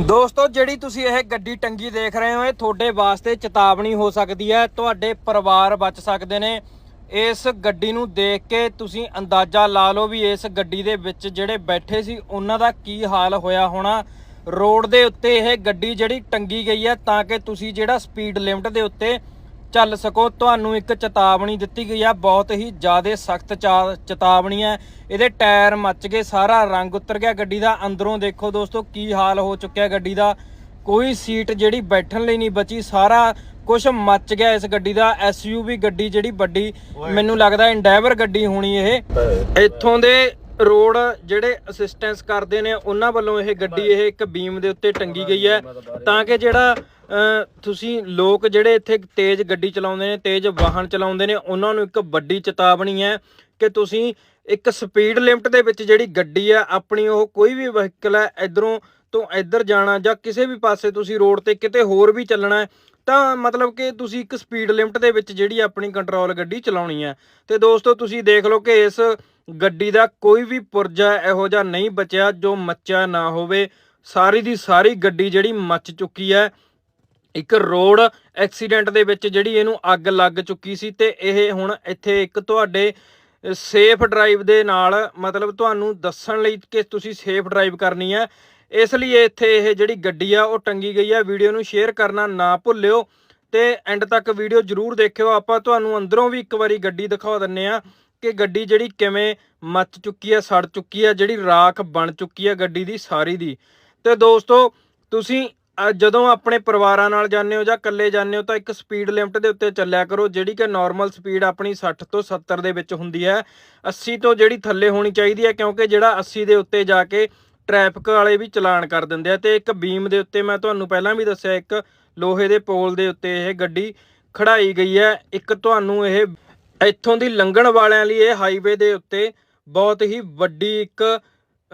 ਦੋਸਤੋ, ਜਿਹੜੀ ਤੁਸੀਂ ਇਹ ਗੱਡੀ ਟੰਗੀ ਦੇਖ ਰਹੇ ਹੋ, ਇਹ ਤੁਹਾਡੇ ਵਾਸਤੇ ਚੇਤਾਵਨੀ ਹੋ ਸਕਦੀ ਹੈ, ਤੁਹਾਡੇ ਪਰਿਵਾਰ ਬਚ ਸਕਦੇ ਨੇ। ਇਸ ਗੱਡੀ ਨੂੰ ਦੇਖ ਕੇ ਤੁਸੀਂ ਅੰਦਾਜ਼ਾ ਲਾ ਲਓ ਵੀ ਇਸ ਗੱਡੀ ਦੇ ਵਿੱਚ ਜਿਹੜੇ ਬੈਠੇ ਸੀ, ਉਹਨਾਂ ਦਾ ਕੀ ਹਾਲ ਹੋਇਆ ਹੋਣਾ। ਰੋਡ ਦੇ ਉੱਤੇ ਇਹ ਗੱਡੀ ਜਿਹੜੀ ਟੰਗੀ ਗਈ ਹੈ, ਤਾਂ ਕਿ ਤੁਸੀਂ ਜਿਹੜਾ ਸਪੀਡ ਲਿਮਟ ਦੇ ਉੱਤੇ ਚੱਲ ਸਕੋ ਤੁਹਾਨੂੰ ਇੱਕ ਚੇਤਾਵਨੀ ਦਿੱਤੀ ਗਈ ਆ ਬਹੁਤ ਹੀ ਜ਼ਿਆਦਾ ਸਖਤ ਚੇਤਾਵਨੀ ਹੈ ਇਹਦੇ ਟਾਇਰ ਮੱਚ ਗਏ ਸਾਰਾ ਰੰਗ ਉਤਰ ਗਿਆ ਗੱਡੀ ਦਾ। ਅੰਦਰੋਂ ਦੇਖੋ ਦੋਸਤੋ ਕੀ ਹਾਲ ਹੋ ਚੁੱਕਿਆ ਗੱਡੀ ਦਾ। ਕੋਈ ਸੀਟ ਜਿਹੜੀ ਬੈਠਣ ਲਈ ਨਹੀਂ ਬਚੀ ਸਾਰਾ ਕੁਝ ਮੱਚ ਗਿਆ ਇਸ ਗੱਡੀ ਦਾ। ਐਸਯੂਵੀ ਗੱਡੀ ਜਿਹੜੀ ਵੱਡੀ ਮੈਨੂੰ ਲੱਗਦਾ ਇੰਡੈਵਰ ਗੱਡੀ ਹੋਣੀ ਇਹ। ਇੱਥੋਂ ਦੇ ਰੋਡ ਜਿਹੜੇ ਅਸਿਸਟੈਂਸ ਕਰਦੇ ਨੇ ਉਹਨਾਂ ਵੱਲੋਂ ਇਹ ਗੱਡੀ ਇਹ ਇੱਕ ਬੀਮ ਦੇ ਉੱਤੇ ਟੰਗੀ ਗਈ ਹੈ। ਤਾਂ ਕਿ ਜਿਹੜਾ ਤੁਸੀਂ ਲੋਕ ਜਿਹੜੇ ਇੱਥੇ ਤੇਜ਼ ਗੱਡੀ ਚਲਾਉਂਦੇ ਨੇ, ਤੇਜ਼ ਵਾਹਨ ਚਲਾਉਂਦੇ ਨੇ, ਉਹਨਾਂ ਨੂੰ ਇੱਕ ਵੱਡੀ ਚੇਤਾਵਨੀ ਹੈ ਕਿ ਤੁਸੀਂ ਇੱਕ ਸਪੀਡ ਲਿਮਟ ਦੇ ਵਿੱਚ ਜਿਹੜੀ ਗੱਡੀ ਆ ਆਪਣੀ ਉਹ ਕੋਈ ਵੀ ਵਹੀਕਲ ਹੈ, ਇਧਰੋਂ ਤੋਂ ਇੱਧਰ ਜਾਣਾ ਜਾਂ ਕਿਸੇ ਵੀ ਪਾਸੇ ਤੁਸੀਂ ਰੋਡ ਤੇ ਕਿਤੇ ਹੋਰ ਵੀ ਚੱਲਣਾ ਤਾਂ ਮਤਲਬ ਕਿ ਤੁਸੀਂ ਇੱਕ ਸਪੀਡ ਲਿਮਟ ਦੇ ਵਿੱਚ ਜਿਹੜੀ ਆਪਣੀ ਕੰਟਰੋਲ ਗੱਡੀ ਚਲਾਉਣੀ ਹੈ। ਤੇ ਦੋਸਤੋ, ਤੁਸੀਂ ਦੇਖ ਲਓ ਕਿ ਇਸ ਗੱਡੀ ਦਾ ਕੋਈ ਵੀ ਪੁਰਜਾ ਇਹੋ ਜਿਹਾ ਨਹੀਂ ਬਚਿਆ ਜੋ ਮੱਚਿਆ ਨਾ ਹੋਵੇ। ਸਾਰੀ ਦੀ ਸਾਰੀ ਗੱਡੀ ਜਿਹੜੀ ਮੱਚ ਚੁੱਕੀ ਹੈ। ਇੱਕ ਰੋਡ ਐਕਸੀਡੈਂਟ ਦੇ ਵਿੱਚ ਜਿਹੜੀ ਇਹਨੂੰ ਅੱਗ ਲੱਗ ਚੁੱਕੀ ਸੀ ਤੇ ਇਹ ਹੁਣ ਇੱਥੇ ਇੱਕ ਤੁਹਾਡੇ ਸੇਫ ਡਰਾਈਵ ਦੇ ਨਾਲ ਮਤਲਬ ਤੁਹਾਨੂੰ ਦੱਸਣ ਲਈ ਕਿ ਤੁਸੀਂ ਸੇਫ ਡਰਾਈਵ ਕਰਨੀ ਹੈ। ਇਸ ਲਈ ਇੱਥੇ ਇਹ ਜਿਹੜੀ ਗੱਡੀ ਆ ਉਹ ਟੰਗੀ ਗਈ ਆ। ਵੀਡੀਓ ਨੂੰ ਸ਼ੇਅਰ ਕਰਨਾ ਨਾ ਭੁੱਲਿਓ ਤੇ ਐਂਡ ਤੱਕ ਵੀਡੀਓ ਜਰੂਰ ਦੇਖਿਓ। ਆਪਾਂ ਤੁਹਾਨੂੰ ਅੰਦਰੋਂ ਵੀ ਇੱਕ ਵਾਰੀ ਗੱਡੀ ਦਿਖਾ ਦਿੰਨੇ ਆ ਕਿ ਗੱਡੀ ਜਿਹੜੀ ਕਿਵੇਂ ਮੱਚ ਚੁੱਕੀ ਆ, ਸੜ ਚੁੱਕੀ ਆ, ਜਿਹੜੀ ਰਾਖ ਬਣ ਚੁੱਕੀ ਆ ਗੱਡੀ ਦੀ, ਸਾਰੀ ਦੀ। ਤੇ ਦੋਸਤੋ, ਤੁਸੀਂ ਜਦੋਂ ਆਪਣੇ ਪਰਿਵਾਰਾਂ ਨਾਲ ਜਾਂਦੇ ਹੋ ਜਾਂ ਇਕੱਲੇ ਜਾਂਦੇ ਹੋ ਤਾਂ ਇੱਕ ਸਪੀਡ ਲਿਮਟ ਦੇ ਉੱਤੇ ਚੱਲਿਆ ਕਰੋ, ਜਿਹੜੀ ਕਿ ਨਾਰਮਲ ਸਪੀਡ ਆਪਣੀ 60 ਤੋਂ 70 ਦੇ ਵਿੱਚ ਹੁੰਦੀ ਹੈ। 80 ਤੋਂ ਜਿਹੜੀ ਥੱਲੇ ਹੋਣੀ ਚਾਹੀਦੀ ਹੈ, ਕਿਉਂਕਿ ਜਿਹੜਾ 80 ਦੇ ਉੱਤੇ ਜਾ ਕੇ ਟ੍ਰੈਫਿਕ ਵਾਲੇ ਵੀ ਚਲਾਨ ਕਰ ਦਿੰਦੇ ਆ। ਤੇ ਇੱਕ ਬੀਮ ਦੇ ਉੱਤੇ ਮੈਂ ਤੁਹਾਨੂੰ ਪਹਿਲਾਂ ਵੀ ਦੱਸਿਆ, ਇੱਕ ਲੋਹੇ ਦੇ ਪੋਲ ਦੇ ਉੱਤੇ ਇਹ ਗੱਡੀ ਖੜਾਈ ਗਈ ਹੈ। ਇੱਕ ਤੁਹਾਨੂੰ ਇਹ ਇੱਥੋਂ ਦੀ ਲੰਘਣ ਵਾਲਿਆਂ ਲਈ ਇਹ ਹਾਈਵੇ ਦੇ ਉੱਤੇ ਬਹੁਤ ਹੀ ਵੱਡੀ ਇੱਕ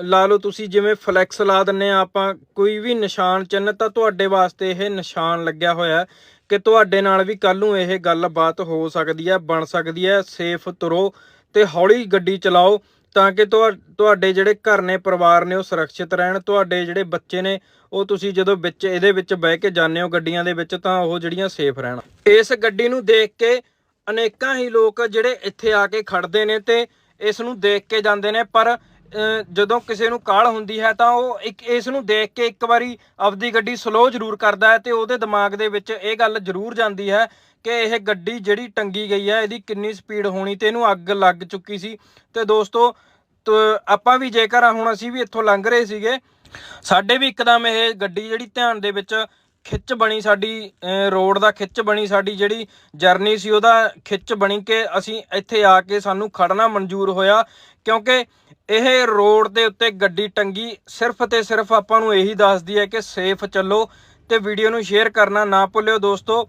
ਲਾ ਲਓ ਤੁਸੀਂ ਜਿਵੇਂ ਫਲੈਕਸ ਲਾ ਦਿੰਨੇ ਆ ਆਪਾਂ, ਕੋਈ ਵੀ ਨਿਸ਼ਾਨ ਚਿੰਨ੍ਹ ਤਾਂ ਤੁਹਾਡੇ ਵਾਸਤੇ ਇਹ ਨਿਸ਼ਾਨ ਲੱਗਿਆ ਹੋਇਆ ਕਿ ਤੁਹਾਡੇ ਨਾਲ ਵੀ ਕੱਲ ਨੂੰ ਇਹ ਗੱਲਬਾਤ ਹੋ ਸਕਦੀ ਹੈ, ਬਣ ਸਕਦੀ ਹੈ ਸੇਫ ਤੁਰੋ ਤੇ ਹੌਲੀ ਗੱਡੀ ਚਲਾਓ ਤਾਂ ਕਿ ਤੁਹਾ- ਤੁਹਾਡੇ ਜਿਹੜੇ ਘਰ ਨੇ, ਪਰਿਵਾਰ ਨੇ ਉਹ ਸੁਰੱਖਿਅਤ ਰਹਿਣ, ਤੁਹਾਡੇ ਜਿਹੜੇ ਬੱਚੇ ਨੇ ਉਹ ਤੁਸੀਂ ਜਦੋਂ ਵਿੱਚ, ਇਹਦੇ ਵਿੱਚ ਬਹਿ ਕੇ ਜਾਂਦੇ ਹੋ ਗੱਡੀਆਂ ਦੇ ਵਿੱਚ ਤਾਂ ਉਹ ਜਿਹੜੀਆਂ ਸੇਫ ਰਹਿਣ। ਇਸ ਗੱਡੀ ਨੂੰ ਦੇਖ ਕੇ ਅਨੇਕਾਂ ਹੀ ਲੋਕ ਜਿਹੜੇ ਇੱਥੇ ਆ ਕੇ ਖੜਦੇ ਨੇ ਤੇ ਇਸ ਨੂੰ ਦੇਖ ਕੇ ਜਾਂਦੇ ਨੇ ਪਰ ਜਦੋਂ ਕਿਸੇ ਨੂੰ ਕਾਲ ਹੁੰਦੀ ਹੈ ਤਾਂ ਉਹ ਇੱਕ ਇਸ ਨੂੰ ਦੇਖ ਕੇ ਇੱਕ ਵਾਰੀ ਆਪਦੀ ਗੱਡੀ ਸਲੋ ਜ਼ਰੂਰ ਕਰਦਾ ਹੈ ਤੇ ਉਹਦੇ ਦਿਮਾਗ ਦੇ ਵਿੱਚ ਇਹ ਗੱਲ ਜ਼ਰੂਰ ਜਾਂਦੀ ਹੈ ਕਿ ਇਹ ਗੱਡੀ ਜਿਹੜੀ ਟੰਗੀ ਗਈ ਹੈ, ਇਹਦੀ ਕਿੰਨੀ ਸਪੀਡ ਹੋਣੀ ਤੇ ਇਹਨੂੰ ਅੱਗ ਲੱਗ ਚੁੱਕੀ ਸੀ। ਤੇ ਦੋਸਤੋ, ਤ- ਆਪਾਂ ਵੀ ਜੇਕਰ ਹੁਣ ਅਸੀਂ ਵੀ ਇੱਥੋਂ ਲੰਘ ਰਹੇ ਸੀਗੇ, ਸਾਡੇ ਵੀ ਇੱਕਦਮ ਇਹ ਗੱਡੀ ਜਿਹੜੀ ਧਿਆਨ ਦੇ ਵਿੱਚ ਖਿੱਚ ਬਣੀ ਸਾਡੀ ਰੋਡ ਦਾ ਖਿੱਚ ਬਣੀ ਸਾਡੀ ਜਿਹੜੀ ਜਰਨੀ ਸੀ, ਉਹਦਾ ਖਿੱਚ ਬਣੀ ਕਿ ਅਸੀਂ ਇੱਥੇ ਆ ਕੇ ਸਾਨੂੰ ਖੜਨਾ ਮਨਜ਼ੂਰ ਹੋਇਆ। ਕਿਉਂਕਿ ਇਹ ਰੋਡ ਦੇ ਉੱਤੇ ਗੱਡੀ ਟੰਗੀ। ਸਿਰਫ ਤੇ ਸਿਰਫ ਆਪਾਂ ਨੂੰ ਇਹੀ ਦੱਸਦੀ ਹੈ ਕਿ ਸੇਫ ਚੱਲੋ ਤੇ ਵੀਡੀਓ ਨੂੰ ਸ਼ੇਅਰ ਕਰਨਾ ਨਾ ਭੁੱਲਿਓ ਦੋਸਤੋ।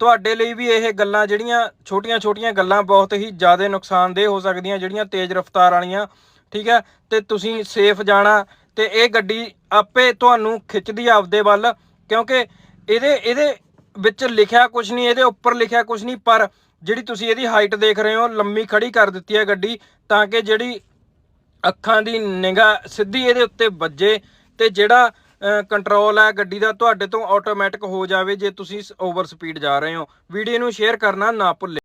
ਤੁਹਾਡੇ ਲਈ ਵੀ ਇਹ ਗੱਲਾਂ ਜਿਹੜੀਆਂ ਛੋਟੀਆਂ-ਛੋਟੀਆਂ ਗੱਲਾਂ ਬਹੁਤ ਹੀ ਜ਼ਿਆਦਾ ਨੁਕਸਾਨਦੇਹ ਹੋ ਸਕਦੀਆਂ, ਜਿਹੜੀਆਂ ਤੇਜ਼ ਰਫ਼ਤਾਰ ਵਾਲੀਆਂ, ਠੀਕ ਹੈ? ਤੇ ਤੁਸੀਂ ਸੇਫ ਜਾਣਾ ਤੇ ਇਹ ਗੱਡੀ ਆਪੇ ਤੁਹਾਨੂੰ ਖਿੱਚਦੀ ਆਪਦੇ ਵੱਲ, ਕਿਉਂਕਿ ਇਹਦੇ ਇਹਦੇ ਵਿੱਚ ਲਿਖਿਆ ਕੁਝ ਨਹੀਂ, ਇਹਦੇ ਉੱਪਰ ਲਿਖਿਆ ਕੁਝ ਨਹੀਂ, ਪਰ ਜਿਹੜੀ ਤੁਸੀਂ ਇਹਦੀ ਹਾਈਟ ਦੇਖ ਰਹੇ ਹੋ, ਲੰਮੀ ਖੜੀ ਕਰ ਦਿੱਤੀ ਹੈ ਗੱਡੀ, ਤਾਂ ਕਿ ਜਿਹੜੀ ਅੱਖਾਂ ਦੀ ਨਿਗਾਹ ਸਿੱਧੀ ਇਹਦੇ ਉੱਤੇ ਵੱਜੇ ਤੇ ਜਿਹੜਾ ਕੰਟਰੋਲ ਹੈ ਗੱਡੀ ਦਾ ਤੁਹਾਡੇ ਤੋਂ ਆਟੋਮੈਟਿਕ ਹੋ ਜਾਵੇ ਜੇ ਤੁਸੀਂ ਓਵਰ ਸਪੀਡ ਜਾ ਰਹੇ ਹੋ। ਵੀਡੀਓ ਨੂੰ ਸ਼ੇਅਰ ਕਰਨਾ ਨਾ ਭੁੱਲੇ।